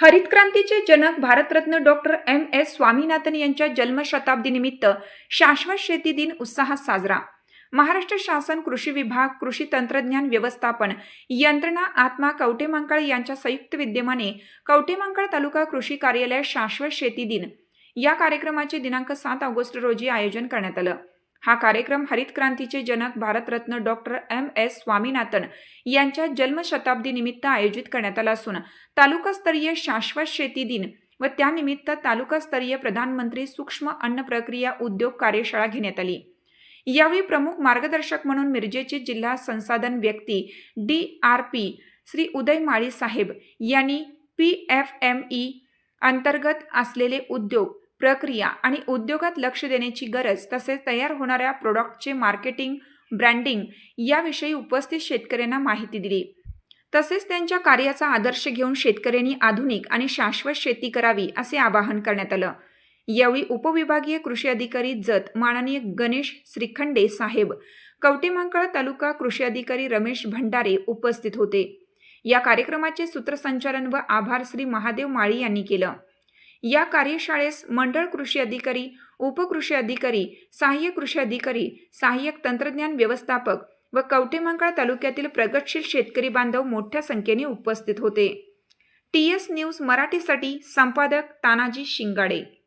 हरित क्रांतीचे जनक Bharat Ratna doctor M S Swaminathan यांच्या जन्मशताब्दीनिमित्त शाश्वत शेती दिन उत्साहात साजरा. महाराष्ट्र शासन कृषी विभाग कृषी तंत्रज्ञान व्यवस्थापन यंत्रणा आत्मा कवटेमांकाळ यांच्या संयुक्त विद्यमाने कवटेमांकाळ तालुका कृषी कार्यालय शाश्वत शेती दिन. या कार्यक्रमाचे दिनांक सात ऑगस्ट रोजी आयोजन करण्यात आलं. हा कार्यक्रम हरित क्रांतीचे जनक Bharat Ratna doctor M S Swaminathan यांच्या जन्मशताब्दीनिमित्त आयोजित करण्यात आला असून तालुकास्तरीय शाश्वत शेती दिन व त्यानिमित्त तालुकास्तरीय प्रधानमंत्री सूक्ष्म अन्न प्रक्रिया उद्योग कार्यशाळा घेण्यात आली. यावेळी प्रमुख मार्गदर्शक म्हणून मिरजेचे जिल्हा संसाधन व्यक्ती D R P Shri Uday Mali साहेब यांनी पी एफ एम ई अंतर्गत असलेले उद्योग प्रक्रिया आणि उद्योगात लक्ष देण्याची गरज तसेच तयार होणाऱ्या प्रोडक्टचे मार्केटिंग ब्रँडिंग याविषयी उपस्थित शेतकऱ्यांना माहिती दिली. तसेच त्यांच्या कार्याचा आदर्श घेऊन शेतकऱ्यांनी आधुनिक आणि शाश्वत शेती करावी असे आवाहन करण्यात आलं. यावेळी उपविभागीय कृषी अधिकारी जत माननीय गणेश श्रीखंडे साहेब कवटेमांकाळ तालुका कृषी अधिकारी रमेश भंडारे उपस्थित होते. या कार्यक्रमाचे सूत्रसंचालन व आभार श्री महादेव माळी यांनी केलं. या कार्यशाळेस मंडळ कृषी अधिकारी उपकृषी अधिकारी सहाय्यक कृषी अधिकारी सहाय्यक तंत्रज्ञान व्यवस्थापक व कवटेमांकाळ तालुक्यातील प्रगतशील शेतकरी बांधव मोठ्या संख्येने उपस्थित होते. टी एस न्यूज मराठीसाठी संपादक तानाजी शिंगाडे.